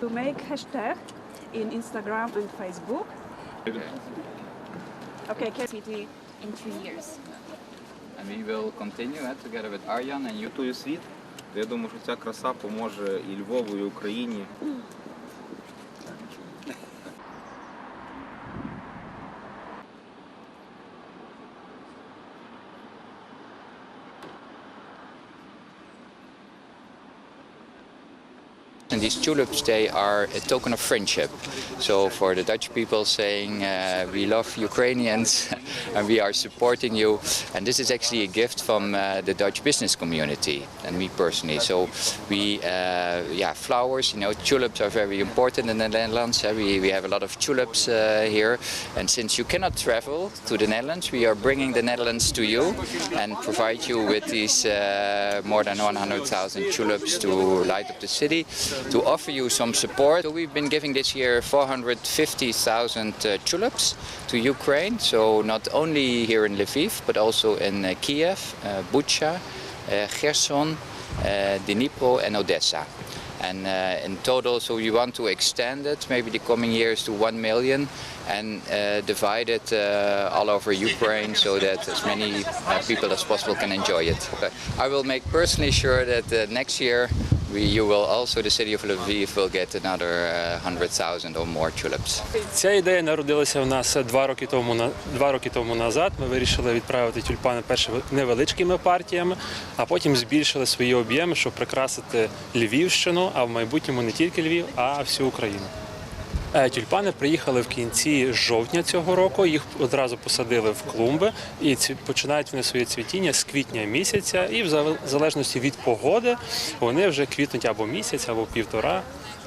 To make hashtag in Instagram and Facebook. Okay, can city in two years. And we will continue uh, together with Arjan and you. Рятує світ. Я думаю, що ця краса поможе і Львову, і Україні. And these tulips, they are a token of friendship. So for the Dutch people saying, uh, we love Ukrainians and we are supporting you. And this is actually a gift from uh, the Dutch business community and me personally. So we, uh, yeah, flowers, you know, tulips are very important in the Netherlands. Uh, we, we have a lot of tulips uh, here. And since you cannot travel to the Netherlands, we are bringing the Netherlands to you and provide you with these uh, more than 100,000 tulips to light up the city, to offer you some support. So we've been giving this year 450,000 uh, tulips to Ukraine. So not only here in Lviv, but also in uh, Kiev, uh, Bucha, uh, Kherson, uh, Dnipro and Odessa. And uh, in total, so we want to extend it maybe the coming years to 1 million and divide it all over Ukraine so that as many people as possible can enjoy it. But I will make personally sure that next year you will also, the city of Lviv will get another uh, 100,000 or more tulips. Ця ідея народилася в нас два роки тому два роки тому назад. Ми вирішили відправити тюльпани перше невеличкими партіями, а потім збільшили свої об'єми, щоб прикрасити Львівщину, а в майбутньому не тільки Львів, а всю Україну. Е, Тюльпани приїхали в кінці жовтня цього року. Їх одразу посадили в клумби, і починають вони своє цвітіння з квітня місяця. І в залежності від погоди вони вже квітнуть або місяць, або півтора.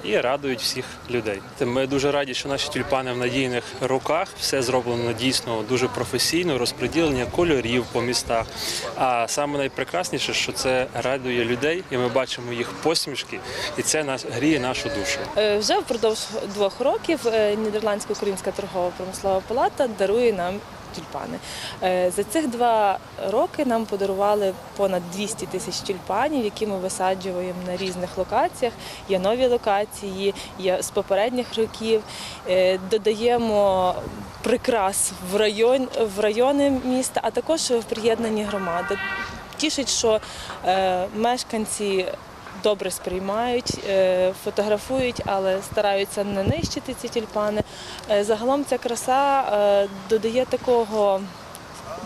І радують всіх людей. Ми дуже раді, що наші тюльпани в надійних руках. Все зроблено дійсно дуже професійно, розподілення кольорів по містах. А саме найпрекрасніше, що це радує людей, і ми бачимо їх посмішки, і це нас гріє нашу душу. Е, Вже впродовж двох років е, Нідерландсько-Українська торгова промислова палата дарує нам тюльпани. Е, За цих два роки нам подарували понад 200 тисяч тюльпанів, які ми висаджуємо на різних локаціях. Є нові локації, є з попередніх років. Е, Додаємо прикрас в район в райони міста, а також в приєднані громади. Тішить, що е, мешканці добре сприймають, е, фотографують, але стараються не нищити ці тюльпани. Е, Загалом ця краса е, додає такого.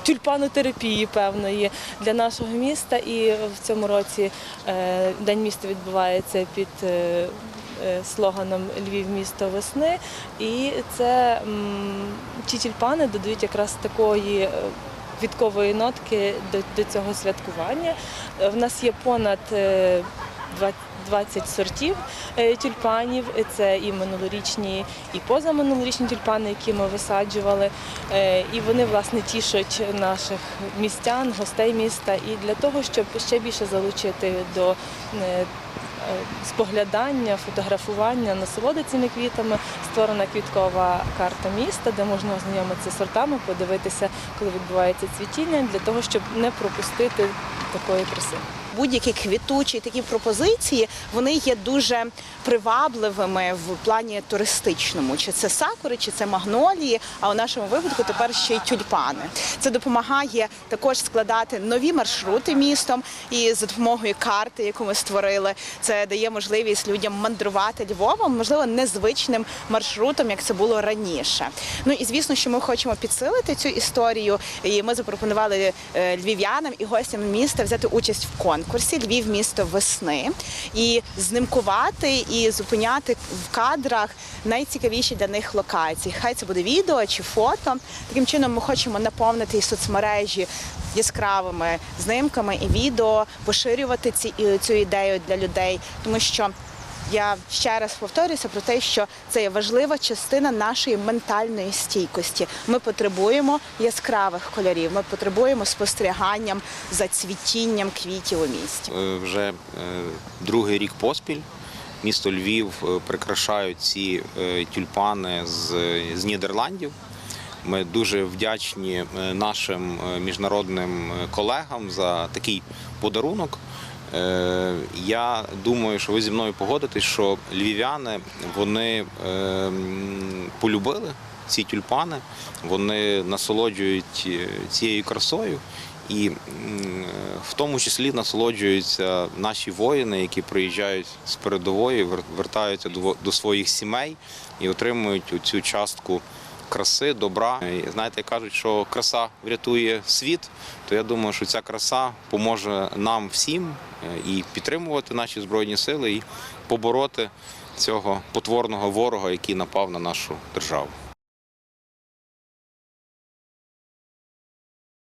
Тюльпанотерапії певної для нашого міста, і в цьому році День міста відбувається під слоганом Львів місто весни. І це ці тюльпани додають якраз такої квіткової нотки до, до цього святкування. В нас є понад 20 20 сортів е, тюльпанів. Це і минулорічні, і позаминулорічні тюльпани, які ми висаджували. Е, І вони власне тішать наших містян, гостей міста. І для того, щоб ще більше залучити до е, споглядання, фотографування, насолоди цими квітами, створена квіткова карта міста, де можна ознайомитися сортами, подивитися, коли відбувається цвітіння, для того, щоб не пропустити такої краси. Будь-які квітучі такі пропозиції вони є дуже привабливими в плані туристичному. Чи це сакури, чи це магнолії, а у нашому випадку тепер ще й тюльпани. Це допомагає також складати нові маршрути містом і за допомогою карти, яку ми створили, це дає можливість людям мандрувати Львовом, можливо, незвичним маршрутом, як це було раніше. Ну і звісно, що ми хочемо підсилити цю історію. І ми запропонували е, львів'янам і гостям міста взяти участь в конкурсі Львів місто весни і знимкувати і зупиняти в кадрах найцікавіші для них локації. Хай це буде відео чи фото. Таким чином ми хочемо наповнити соцмережі яскравими знимками і відео, поширювати ці цю ідею для людей, тому що. Я ще раз повторюся про те, що це є важлива частина нашої ментальної стійкості. Ми потребуємо яскравих кольорів, ми потребуємо спостеріганням за цвітінням квітів у місті. Е, Вже е, другий рік поспіль місто Львів е, прикрашають ці тюльпани з, з Нідерландів. Ми дуже вдячні нашим міжнародним колегам за такий подарунок. Е, Я думаю, що ви зі мною погодитесь, що львів'яни вони е, полюбили ці тюльпани, вони насолоджують е, цією красою. І в тому числі насолоджуються наші воїни, які приїжджають з передової, вертаються до, до своїх сімей і отримують цю частку краси, добра. І знаєте, кажуть, що краса врятує світ, то я думаю, що ця краса поможе нам всім е, і підтримувати наші збройні сили, і побороти цього потворного ворога, який напав на нашу державу.